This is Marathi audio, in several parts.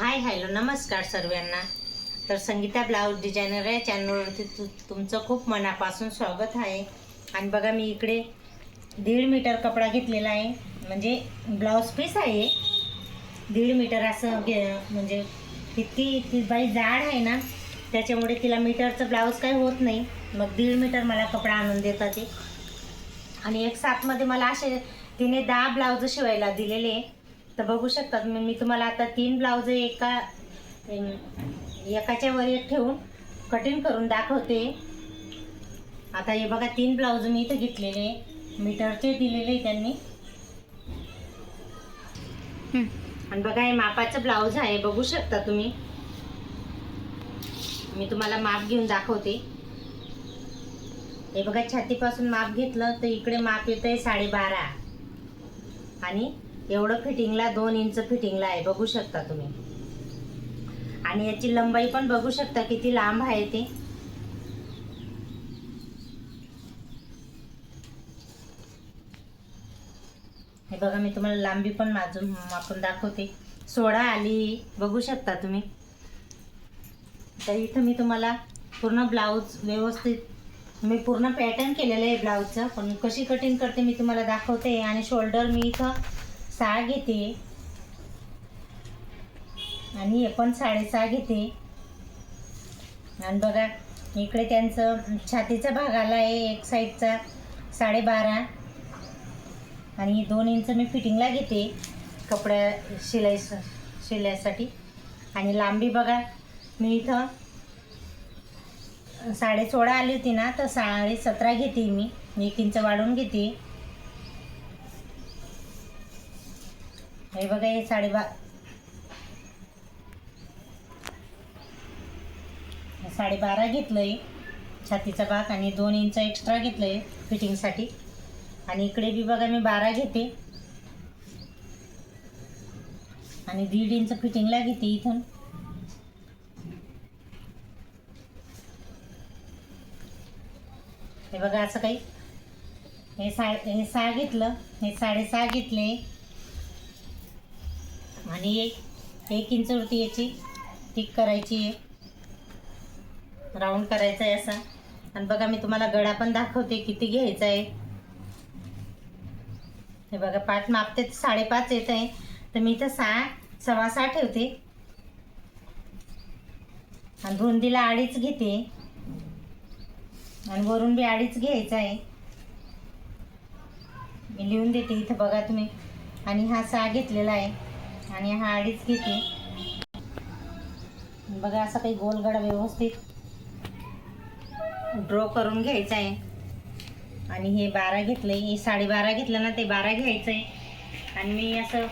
हाय हॅलो नमस्कार सर्वांना. तर संगीता ब्लाऊज डिझायनर या चॅनलवरती तु तुमचं खूप मनापासून स्वागत आहे. आणि बघा मी इकडे दीड मीटर कपडा घेतलेला आहे. म्हणजे ब्लाऊज पीस आहे. दीड मीटर असं घे म्हणजे इतकी ती बाई जाड आहे ना त्याच्यामुळे तिला मीटरचं ब्लाऊज काही होत नाही. मग दीड मीटर मला कपडा आणून देतात ते. आणि एक सातमध्ये मला असे तिने दहा ब्लाऊज शिवायला दिलेले. आहे. तर बघू शकता तुम्ही मी तुम्हाला आता तीन ब्लाऊज एका एकाच्या वर एक ठेवून कटिंग करून दाखवते. आता हे बघा तीन ब्लाऊज मी इथं घेतलेले. मीटरचे दिलेले त्यांनी. आणि बघा हे मापाचं ब्लाऊज आहे. बघू शकता तुम्ही. मी तुम्हाला माप घेऊन दाखवते. हे बघा छातीपासून माप घेतलं तर इकडे माप येतं आहे साडेबारा. आणि एवढं फिटिंगला दोन इंच फिटिंगला आहे बघू शकता तुम्ही. आणि याची लंबाई पण बघू शकता किती लांब आहे ती. हे बघा मी तुम्हाला लांबी पण माझून आपण दाखवते. सोळा आली बघू शकता तुम्ही. तर इथं मी तुम्हाला पूर्ण ब्लाऊज व्यवस्थित मी पूर्ण पॅटर्न केलेलं आहे ब्लाऊजचं पण कशी कटिंग करते मी तुम्हाला दाखवते. आणि शोल्डर मी इथं सहा घेते. आणि हे पण साडेसहा घेते. आणि बघा इकडे त्यांचं छातीचा भाग आला आहे एक साईडचा साडेबारा. आणि दोन इंच मी फिटिंगला घेते कपड्या शिलाई शिलायसाठी आणि लांबी बघा मी इथं साडे सोळा आली होती ना तर साडे सतरा घेते मी. एक इंच वाढवून घेते. हे बघा हे साडेबा साडेबारा घेतलंय छातीचा भाग आणि दोन इंच एक्स्ट्रा घेतलंय फिटिंगसाठी आणि इकडे बी बघा मी बारा घेते. आणि दीड इंच फिटिंगला घेते इथून. हे बघा असं काही. हे सा हे सहा घेतलं. हे साडेसहा घेतले. आणि एक एक इंचवरती याची टिक करायची आहे. राऊंड करायचा आहे असा. आणि बघा मी तुम्हाला गळा पण दाखवते किती घ्यायचा आहे. हे बघा पाच मापते साडेपाच येत आहे. तर मी इथं सहा सव्वा सहा ठेवते. आणि रुंदीला अडीच घेते. आणि वरून बी अडीच घ्यायचा आहे. मी लिहून देते इथं बघा तुम्ही. आणि हा सहा घेतलेला आहे. आणि हा अडीच घेते बघा असं काही गोलगडा व्यवस्थित ड्रॉ करून घ्यायचा आहे. आणि हे बारा घेतलं हे साडेबारा घेतलं ना ते बारा घ्यायचं आहे आणि मी असं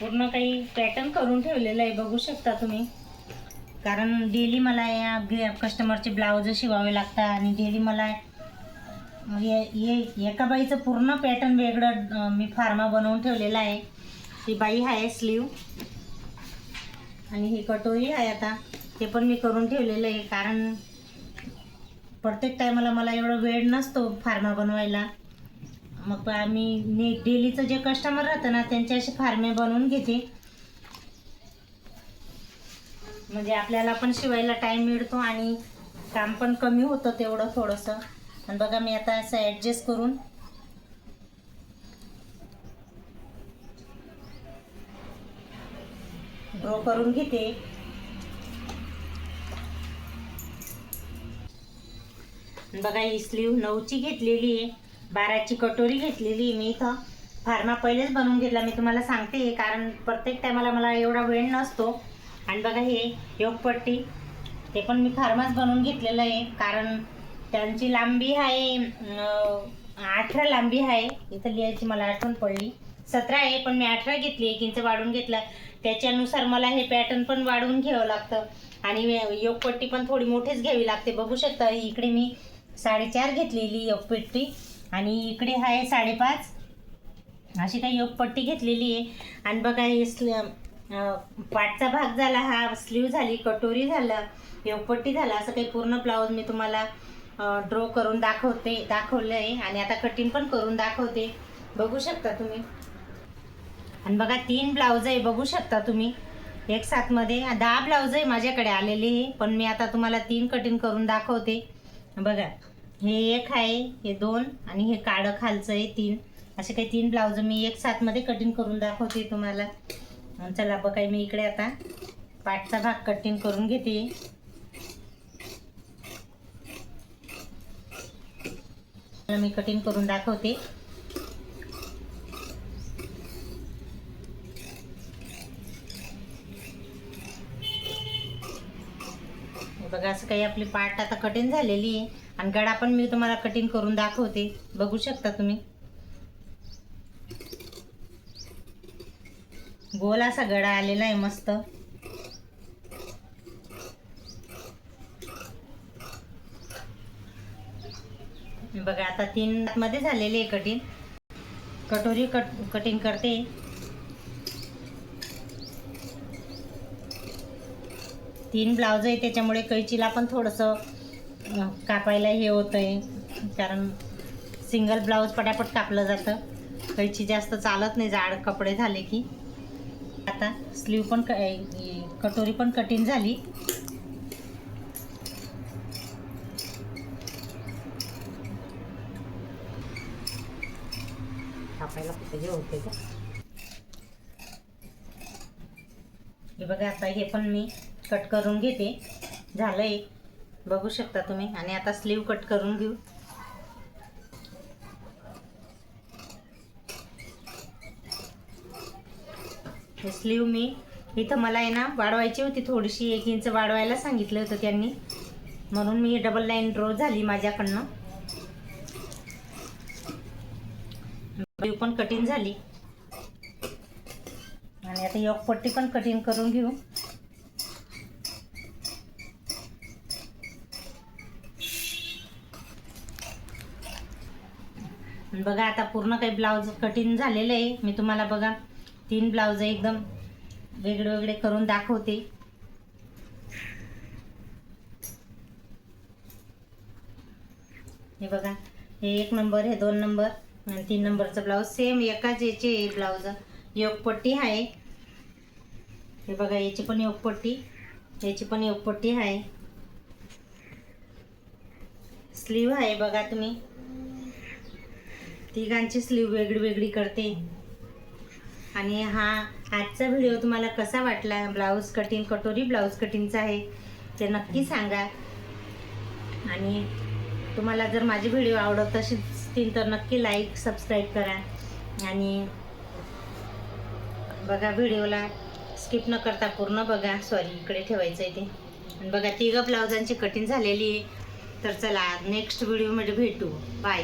पूर्ण काही पॅटर्न करून ठेवलेलं आहे. बघू शकता तुम्ही. कारण डेली मला या कस्टमरचे ब्लाऊज शिवावे लागतात आणि डेली मला ये ये एका बाईचं पूर्ण पॅटर्न वेगळं मी फार्मा बनवून ठेवलेला आहे. ही बाई आहे स्लीव. आणि ही कटोरी आहे आता. ते पण मी करून ठेवलेलं आहे कारण प्रत्येक टायमाला मला एवढा वेळ नसतो फार्मा बनवायला. मग आम्ही ने डेलीचं जे कस्टमर राहतं ना त्यांचे असे फार्मे बनवून घेते. म्हणजे आपल्याला पण शिवायला टाईम मिळतो आणि काम पण कमी होतं तेवढं थोडंसं. आणि बघा मी आता असं ॲडजस्ट करून ड्रॉ करून घेते. बघा ही स्लीव नऊची घेतलेली आहे. बाराची कटोरी घेतलेली आहे मी इथं. फार्मा पहिलेच बनवून घेतला मी तुम्हाला सांगते कारण प्रत्येक टायमाला मला एवढा वेळ नसतो. आणि बघा हे योगपट्टी ते पण मी फार्माच बनवून घेतलेलं आहे कारण त्यांची लांबी आहे अठरा लांबी आहे. इथं लिहायची मला आठवण पडली. सतरा आहे पण मी अठरा घेतली एक इंच वाढून घेतला. त्याच्यानुसार मला हे पॅटर्न पण वाढवून घ्यावं लागतं. आणि योगपट्टी पण थोडी मोठीच घ्यावी लागते. बघू शकता इकडे मी साडेचार घेतलेली योगपट्टी आणि इकडे आहे साडेपाच. अशी काही योगपट्टी घेतलेली आहे. आणि बघा हे स्ल पाठचा भाग झाला हा स्लीव झाली कटोरी झालं योगपट्टी झाला. असं काही पूर्ण ब्लाऊज मी तुम्हाला ड्रॉ करून दाखवते दाखवलं आहे आणि आता कटिंग पण करून दाखवते. बघू शकता तुम्ही. आणि बघा तीन ब्लाऊज आहे बघू शकता तुम्ही. एक साथमध्ये दहा ब्लाऊज आहे माझ्याकडे आलेले हे पण मी आता तुम्हाला तीन कटिंग करून दाखवते. बघा हे एक आहे हे दोन आणि हे काळं खालचं आहे तीन. असे काही तीन ब्लाऊज मी एक साथमध्ये कटिंग करून दाखवते तुम्हाला. चला बघा मी इकडे आता पाठचा भाग कटिंग करून घेते. मी कटिंग करून दाखवते हे बघा असं काही आपली पार्ट आता कटिंग झालेली आहे. आणि गळा पण मी तुम्हाला कटिंग करून दाखवते. बघू शकता तुम्ही. गोल असा गळा आलेला आहे मस्त. बघा आता तीन मध्ये झालेली आहे कटिंग कटोरी कट कटिंग करते. तीन ब्लाऊज आहे त्याच्यामुळे कैचीला पण थोडंसं कापायला हे होतं आहे कारण सिंगल ब्लाऊज पटापट कापलं जातं. कैची जास्त चालत नाही जाड कपडे झाले की. आता स्लीव पण क कटोरी पण कटिंग झाली. कापायला कुठे होते का? हे बघा आता हे पण मी कट करून घेते. झालं एक. बघू शकता तुम्ही. आणि आता स्लीव कट करून घेऊ. हे स्लीव मी इथं मला आहे ना वाढवायची होती थोडीशी. एक इंच वाढवायला सांगितलं होतं त्यांनी. म्हणून मी डबल लाईन ड्रॉ झाली माझ्याकडनं. स्लीव पण कटिंग झाली. आणि आता एक पट्टी पण कटिंग करून घेऊ. बघा आता पूर्ण काही ब्लाऊज कटिंग झालेलं आहे. मी तुम्हाला बघा तीन ब्लाऊज एकदम वेगळे वेगळे करून दाखवते. हे बघा हे एक नंबर हे दोन नंबर आणि तीन नंबरचं ब्लाऊज. सेम एकाच याचे ब्लाऊज. योगपट्टी आहे. हे बघा याची पण योगपट्टी. याची पण योगपट्टी आहे. स्लीव आहे बघा तुम्ही. तिघांची स्लीव वेगळी वेगळी करते. आणि हा आजचा व्हिडिओ तुम्हाला कसा वाटला? ब्लाऊज कटिंग कटोरी ब्लाऊज कटिंगचा आहे ते नक्की सांगा. आणि तुम्हाला जर माझे व्हिडिओ आवडत असतील तर नक्की लाईक सबस्क्राईब करा. आणि बघा व्हिडिओला स्किप न करता पूर्ण बघा. सॉरी इकडे ठेवायचं आहे ते. आणि बघा तिघं ब्लाउजांची कटिंग झालेली आहे. तर चला नेक्स्ट व्हिडिओमध्ये भेटू. बाय